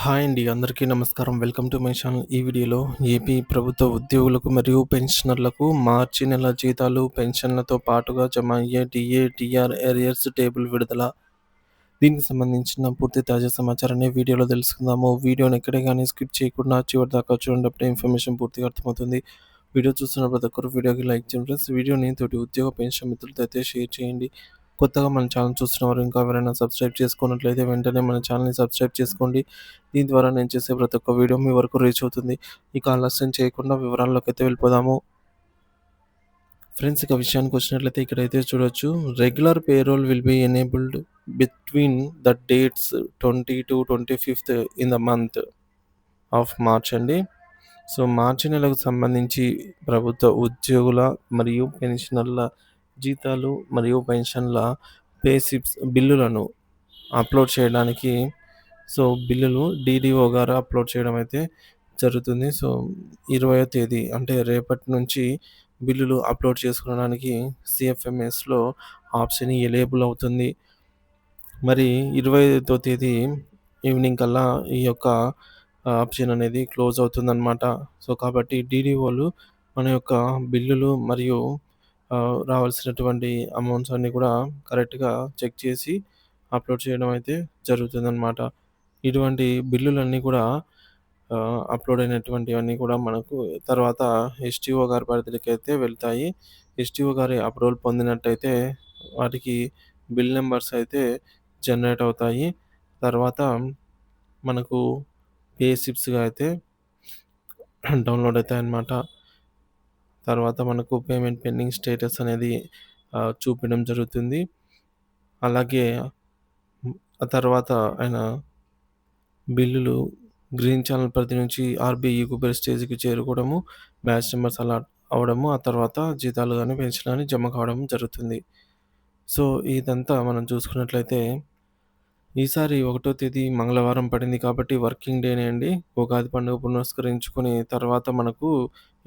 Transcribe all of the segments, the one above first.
Hi అండి అందరికీ నమస్కారం. Welcome to my channel. ఈ వీడియోలో ఏపీ ప్రభుత్వ ఉద్యోగులకు మరియు పెన్షనర్లకు మార్చి నెల జీతాలు పెన్షన్లతో పాటుగా జమ అయ్యే డిఏ డిఆర్ ఎరియర్స్ టేబుల్ విడుదల. దీనికి సంబంధించిన పూర్తి తాజా సమాచారాన్ని వీడియోలో తెలుసుకుందాము. వీడియోని ఎక్కడే కానీ స్కిప్ చేయకుండా చివరి దాకా చూడండి అప్పుడే ఇన్ఫర్మేషన్ పూర్తిగా అర్థమవుతుంది. వీడియో చూస్తున్న ప్రతి ఒక్కరు వీడియోకి లైక్ చేయండి ఫ్రెండ్స్. వీడియోని తోటి ఉద్యోగ పెన్షన్ మిత్రులతో అయితే షేర్ చేయండి. కొత్తగా మన ఛానల్ చూస్తున్నవారు ఇంకా ఎవరైనా సబ్స్క్రైబ్ చేసుకున్నట్లయితే వెంటనే మన ఛానల్ని సబ్స్క్రైబ్ చేసుకోండి. దీని ద్వారా నేను చేసే ప్రతి ఒక్క వీడియో మీ వరకు రీచ్ అవుతుంది. ఇక ఆలస్యం చేయకుండా వివరాల్లోకి అయితే వెళ్ళిపోదాము. ఫ్రెండ్స్ ఇక విషయానికి వచ్చినట్లయితే ఇక్కడైతే చూడొచ్చు. Regular payroll will be enabled between the dates twenty two twenty fifth in the month of March అండి. సో మార్చి నెలకు సంబంధించి ప్రభుత్వ ఉద్యోగుల మరియు పెన్షనర్ల జీతాలు మరియు పెన్షన్ల పేసిప్స్ బిల్లులను అప్లోడ్ చేయడానికి సో బిల్లులు డీడీఓ గారు అప్లోడ్ చేయడం అయితే జరుగుతుంది. సో ఇరవయో తేదీ అంటే రేపటి నుంచి బిల్లులు అప్లోడ్ చేసుకోవడానికి సిఎఫ్ఎంఎస్లో ఆప్షన్ ఎలేబుల్ అవుతుంది. మరి ఇరవై ఐదో తేదీ ఈవినింగ్ కల్లా ఈ యొక్క ఆప్షన్ అనేది క్లోజ్ అవుతుందన్నమాట. సో కాబట్టి డీడీఓలు మన యొక్క బిల్లులు మరియు రావాల్సినటువంటి అమౌంట్స్ అన్నీ కూడా కరెక్ట్గా చెక్ చేసి అప్లోడ్ చేయడం అయితే జరుగుతుందన్నమాట. ఇటువంటి బిల్లులన్నీ కూడా అప్లోడ్ అయినటువంటివన్నీ కూడా మనకు తర్వాత ఎస్టీఓ గారి పరిధిలోకి అయితే వెళ్తాయి. ఎస్టీఓ గారి అప్రూవల్ పొందినట్టయితే వాటికి బిల్ నెంబర్స్ అయితే జనరేట్ అవుతాయి. తర్వాత మనకు పే సిప్స్గా అయితే డౌన్లోడ్ అవుతాయి అన్నమాట తర్వాత మనకు పేమెంట్ పెండింగ్ స్టేటస్ అనేది చూపించడం జరుగుతుంది. అలాగే ఆ తర్వాత ఆయన బిల్లులు గ్రీన్ ఛానల్ పరిధి నుంచి ఆర్బీఈ కుబేర్ స్టేజ్కి చేరుకోవడము బ్యాచ్ నెంబర్స్ అలా అవడము ఆ తర్వాత జీతాలు కానీ పెన్షన్ కానీ జమ కావడం జరుగుతుంది. సో ఇదంతా మనం చూసుకున్నట్లయితే ఈసారి ఒకటో తేదీ మంగళవారం పడింది కాబట్టి వర్కింగ్ డేనే అండి. ఉగాది పండుగ పునస్కరించుకుని తర్వాత మనకు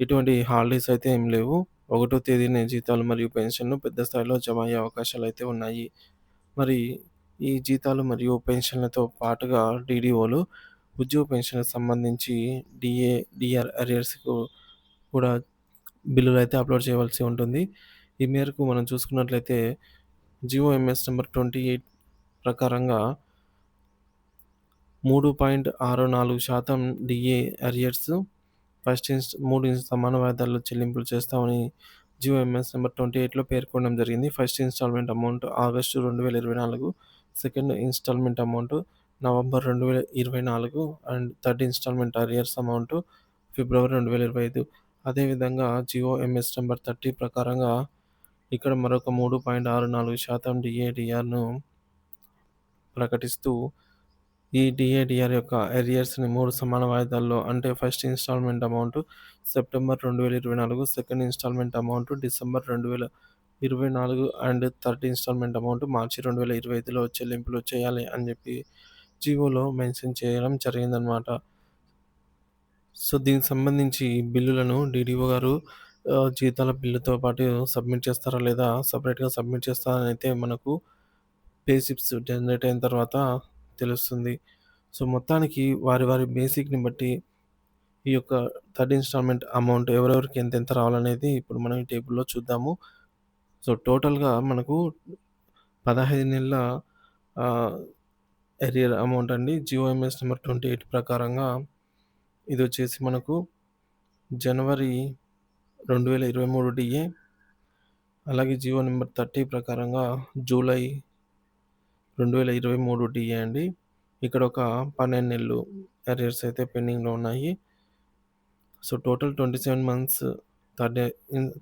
ఎటువంటి హాలిడేస్ అయితే ఏం లేవు. ఒకటో తేదీనే జీతాలు మరియు పెన్షన్లు పెద్ద స్థాయిలో జమ అయ్యే అవకాశాలు అయితే ఉన్నాయి. మరి ఈ జీతాలు మరియు పెన్షన్లతో పాటుగా డీడీఓలు ఉద్యోగ పెన్షన్లకు సంబంధించి డిఏ డిఆర్ అరియర్స్కు కూడా బిల్లులు అయితే అప్లోడ్ చేయవలసి ఉంటుంది. ఈ మేరకు మనం చూసుకున్నట్లయితే GO MS number twenty eight ప్రకారంగా మూడు పాయింట్ ఆరు నాలుగు శాతం డిఏ అరియర్స్ ఫస్ట్ ఇన్స్ మూడు ఇన్స్ సమాన వాయిదాల్లో చెల్లింపులు చేస్తామని జియో ఎంఎస్ నెంబర్ ట్వంటీ ఎయిట్లో పేర్కొనడం జరిగింది. ఫస్ట్ ఇన్స్టాల్మెంట్ అమౌంట్ ఆగస్టు రెండు వేల ఇరవై నాలుగు సెకండ్ ఇన్స్టాల్మెంట్ అమౌంట్ నవంబర్ రెండు వేల ఇరవై నాలుగు and third installment arrears amount ఫిబ్రవరి రెండు వేల ఇరవై ఐదు. అదేవిధంగా జియో ఎంఎస్ నెంబర్ థర్టీ ప్రకారంగా ఇక్కడ మరొక మూడు పాయింట్ ఆరు నాలుగు శాతం డిఏడిఆర్ను ప్రకటిస్తూ ఈ డిఏడిఆర్ యొక్క ఎరియర్స్ని మూడు సమాన వాయిదాల్లో అంటే ఫస్ట్ ఇన్స్టాల్మెంట్ అమౌంట్ సెప్టెంబర్ రెండు వేల ఇరవై నాలుగు సెకండ్ ఇన్స్టాల్మెంట్ అమౌంట్ డిసెంబర్ రెండు వేల ఇరవై నాలుగు అండ్ థర్డ్ ఇన్స్టాల్మెంట్ అమౌంట్ మార్చి రెండు వేల ఇరవై ఐదులో చెల్లింపులు చేయాలి అని చెప్పి జీవోలో మెన్షన్ చేయడం జరిగిందనమాట సో దీనికి సంబంధించి బిల్లులను డీడీఓ గారు జీతాల బిల్లుతో పాటు సబ్మిట్ చేస్తారా లేదా? సపరేట్గా సబ్మిట్ చేస్తారా అయితే మనకు బేసిక్స్ జనరేట్ అయిన తర్వాత తెలుస్తుంది. సో మొత్తానికి వారి వారి బేసిక్ని బట్టి ఈ యొక్క థర్డ్ ఇన్స్టాల్మెంట్ అమౌంట్ ఎవరెవరికి ఎంత ఎంత రావాలనేది ఇప్పుడు మనం ఈ టేబుల్లో చూద్దాము. సో టోటల్గా మనకు పదహైదు నెలల ఎరియర్ అమౌంట్ అండి. GO MS number twenty eight ప్రకారంగా ఇది వచ్చేసి మనకు జనవరి రెండు వేల ఇరవై మూడు డిఏ అలాగే జియో నెంబర్ థర్టీ ప్రకారంగా జూలై రెండు వేల ఇరవై మూడు డిఏ అండి. ఇక్కడ ఒక పన్నెండు నెలలు అరియర్స్ అయితే పెండింగ్లో ఉన్నాయి. So total twenty seven months third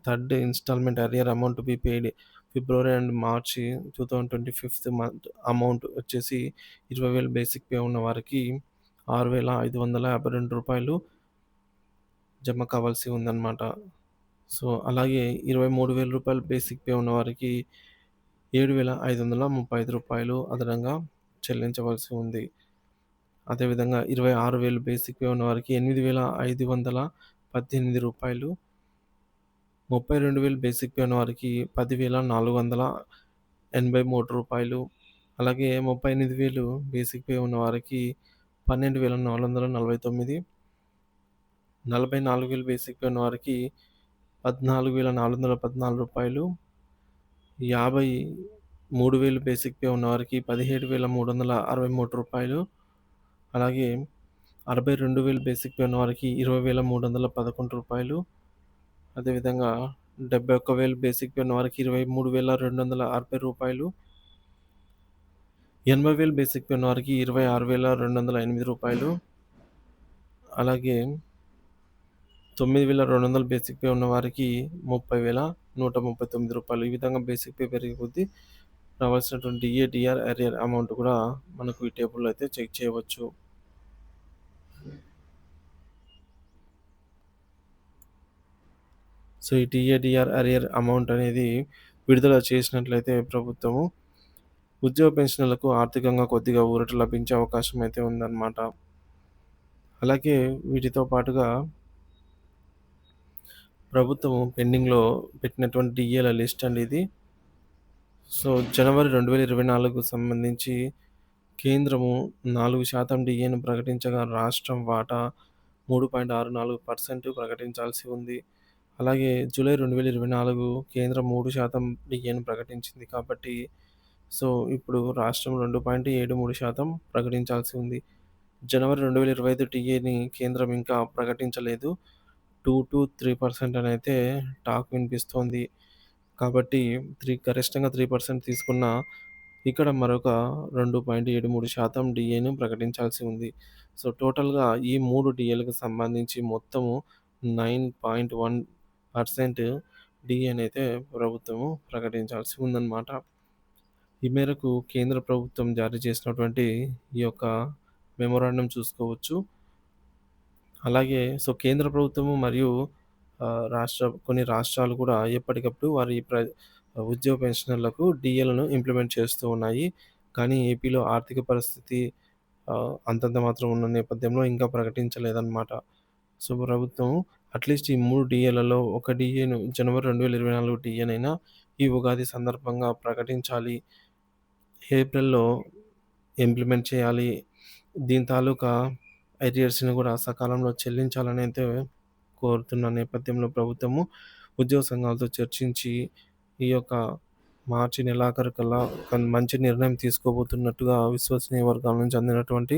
third installment arrear amount be paid February and March two thousand twenty fifth month amount వచ్చేసి ఇరవై వేలు బేసిక్ పే ఉన్న వారికి ఆరు వేల ఐదు వందల యాభై రెండు రూపాయలు జమ కావాల్సి ఉందన్నమాట. సో అలాగే ఇరవై మూడు వేల రూపాయలు బేసిక్ పే ఉన్న వారికి ఏడు వేల ఐదు వందల ముప్పై ఐదు రూపాయలు అదనంగా చెల్లించవలసి ఉంది. అదేవిధంగా ఇరవై ఆరు వేలు బేసిక్ పే ఉన్న వారికి ఎనిమిది వేల ఐదు వందల పద్దెనిమిది రూపాయలు ముప్పై రెండు వేలు బేసిక్ పే ఉన్న వారికి పదివేల నాలుగు వందల ఎనభై మూడు రూపాయలు అలాగే ముప్పై ఎనిమిది వేలు బేసిక్ పే ఉన్న వారికి పన్నెండు వేల నాలుగు వందల నలభై తొమ్మిది నలభై నాలుగు వేలు బేసిక్ పే ఉన్న వారికి పద్నాలుగు వేల నాలుగు వందల పద్నాలుగు రూపాయలు యాభై మూడు వేలు బేసిక్ పే ఉన్నవారికి పదిహేడు వేల మూడు వందల అరవై మూడు రూపాయలు. అలాగే అరవై రెండు వేలు బేసిక్ పే ఉన్నవారికి ఇరవై వేల మూడు వందల పదకొండు రూపాయలు. అదేవిధంగా డెబ్బై ఒక్క వేలు బేసిక్ పే ఉన్నవారికి ఇరవై మూడు వేల రెండు వందల అరవై రూపాయలు. ఎనభై వేలు బేసిక్ పే ఉన్నవారికి ఇరవై ఆరు వేల రెండు వందల ఎనిమిది రూపాయలు. అలాగే తొమ్మిది వేల రెండు వందల బేసిక్ పే ఉన్నవారికి ముప్పై వేల. నూట ముప్పై తొమ్మిది రూపాయలు. ఈ విధంగా బేసిక్ పే పెరిగే కొద్దీ రావాల్సినటువంటి డిఏ డిఆర్ అరియర్ అమౌంట్ కూడా మనకు ఈ టేబుల్లో అయితే చెక్ చేయవచ్చు. సో ఈ టీఏడిఆర్ అరియర్ అమౌంట్ అనేది విడుదల చేసినట్లయితే ప్రభుత్వము ఉద్యోగ పెన్షన్లకు ఆర్థికంగా కొద్దిగా ఊరట లభించే అవకాశం అయితే ఉందన్నమాట. అలాగే వీటితో పాటుగా ప్రభుత్వం పెండింగ్లో పెట్టినటువంటి డిఏల లిస్ట్ అండి ఇది సో జనవరి రెండు వేల ఇరవై నాలుగుకు సంబంధించి కేంద్రము నాలుగు శాతం డిఏను ప్రకటించగా రాష్ట్రం వాటా మూడు పాయింట్ ఆరు నాలుగు పర్సెంట్ ప్రకటించాల్సి ఉంది. అలాగే జూలై రెండు వేల ఇరవై నాలుగు కేంద్రం మూడు శాతం డిఏను ప్రకటించింది కాబట్టి సో ఇప్పుడు రాష్ట్రం రెండు పాయింట్ ఏడు మూడు శాతం ప్రకటించాల్సి ఉంది. జనవరి రెండు వేల ఇరవై ఐదు డిఏని కేంద్రం ఇంకా ప్రకటించలేదు. టూ టు త్రీ పర్సెంట్ అని అయితే టాక్ వినిపిస్తోంది. కాబట్టి త్రీ గరిష్టంగా త్రీ పర్సెంట్ తీసుకున్న ఇక్కడ మరొక రెండు పాయింట్ ఏడు మూడు శాతం డిఏను ప్రకటించాల్సి ఉంది. సో టోటల్గా ఈ మూడు డిఏలకు సంబంధించి మొత్తము నైన్ పాయింట్ వన్ పర్సెంట్ డిఏని అయితే ప్రభుత్వము ప్రకటించాల్సి ఉందన్నమాట. ఈ మేరకు కేంద్ర ప్రభుత్వం జారీ చేసినటువంటి ఈ యొక్క మెమోరాండం చూసుకోవచ్చు. అలాగే సో కేంద్ర ప్రభుత్వము మరియు రాష్ట్ర కొన్ని రాష్ట్రాలు కూడా ఎప్పటికప్పుడు వారి ప్ర ఉద్యోగ పెన్షనర్లకు డిఏలను ఇంప్లిమెంట్ చేస్తూ ఉన్నాయి. కానీ ఏపీలో ఆర్థిక పరిస్థితి అంతంత మాత్రం ఉన్న నేపథ్యంలో ఇంకా ప్రకటించలేదన్నమాట. సో ప్రభుత్వం అట్లీస్ట్ ఈ మూడు డిఏలలో ఒక డిఏను జనవరి రెండు వేల ఇరవై నాలుగు డిఏనైనా ఈ ఉగాది సందర్భంగా ప్రకటించాలి. ఏప్రిల్లో ఇంప్లిమెంట్ చేయాలి. దీని తాలూకా ఐరియర్స్ని కూడా సకాలంలో చెల్లించాలని అయితే కోరుతున్న నేపథ్యంలో ప్రభుత్వము ఉద్యోగ సంఘాలతో చర్చించి ఈ యొక్క మార్చి నెలాఖరు కల్లా మంచి నిర్ణయం తీసుకోబోతున్నట్టుగా విశ్వసనీయ వర్గాల నుంచి అందినటువంటి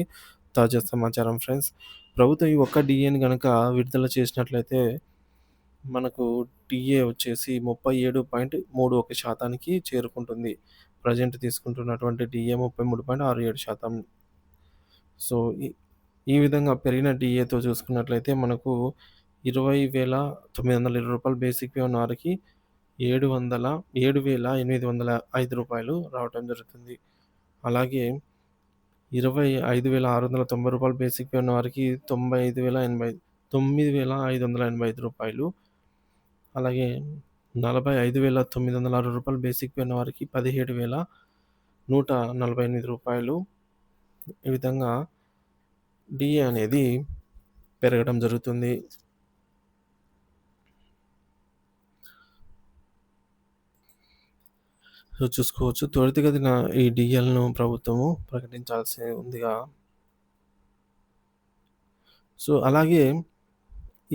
తాజా సమాచారం ఫ్రెండ్స్. ప్రభుత్వం ఈ ఒక్క డిఏని కనుక విడుదల చేసినట్లయితే మనకు డిఏ వచ్చేసి ముప్పై ఏడు పాయింట్ మూడు ఒక శాతానికి చేరుకుంటుంది. ప్రజెంట్ తీసుకుంటున్నటువంటి డిఏ ముప్పై మూడు పాయింట్ ఆరు ఏడు శాతం. సో ఈ విధంగా పెరిగిన డిఏతో చూసుకున్నట్లయితే మనకు ఇరవై వేల తొమ్మిది వందల ఇరవై రూపాయలు బేసిక్ పే ఉన్న వారికి ఏడు వందల ఏడు వేల ఎనిమిది వందల ఐదు రూపాయలు రావటం జరుగుతుంది. అలాగే ఇరవై ఐదు వేల ఆరు వందల తొంభై రూపాయలు బేసిక్ పే ఉన్న వారికి తొంభై ఐదు వేల ఎనభై తొమ్మిది వేల ఐదు వందల ఎనభై ఐదు రూపాయలు. అలాగే నలభై ఐదు వేల తొమ్మిది వందల ఆరు రూపాయలు బేసిక్ పే ఉన్న వారికి పదిహేడు వేల నూట నలభై ఎనిమిది రూపాయలు. ఈ విధంగా డిఏ అనేది పెరగడం జరుగుతుంది. సో చూసుకోవచ్చు. త్వరితగతిన ఈ డిఎల్ను ప్రభుత్వము ప్రకటించాల్సి ఉందిగా. సో అలాగే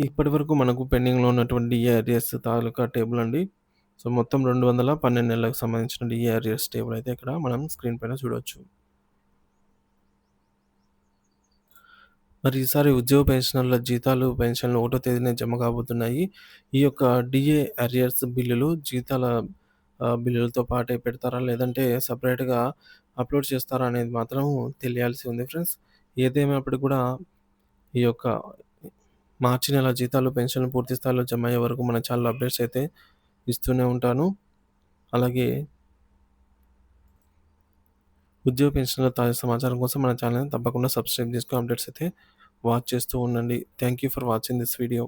ఇప్పటి వరకు మనకు పెండింగ్లో ఉన్నటువంటి డిఏఆర్ఎస్ తాలూకా టేబుల్ అండి. సో మొత్తం రెండు వందల పన్నెండు నెలలకు సంబంధించిన డిఏఆర్ఎస్ టేబుల్ అయితే ఇక్కడ మనం స్క్రీన్ పైన చూడవచ్చు మరి ఈసారి ఉద్యోగ పెన్షనర్ల జీతాలు పెన్షన్లు ఒకటో తేదీనే జమ కాబోతున్నాయి. ఈ యొక్క డిఏ అరియర్స్ బిల్లులు జీతాల బిల్లులతో పాటే పెడతారా? లేదంటే సపరేట్గా అప్లోడ్ చేస్తారా అనేది మాత్రం తెలియాల్సి ఉంది ఫ్రెండ్స్. ఏదేమైనప్పటికీ కూడా ఈ యొక్క మార్చి నెల జీతాలు పెన్షన్లు పూర్తి స్థాయిలో జమ అయ్యే వరకు మన ఛానల్ అప్డేట్స్ అయితే ఇస్తూనే ఉంటాను. అలాగే ఉద్యోగ పెన్షన్ల తాజా సమాచారం కోసం మన ఛానల్ని తప్పకుండా సబ్స్క్రైబ్ చేసుకుని అప్డేట్స్ అయితే వాచ్ చేస్తూ ఉండండి. Thank you for watching this video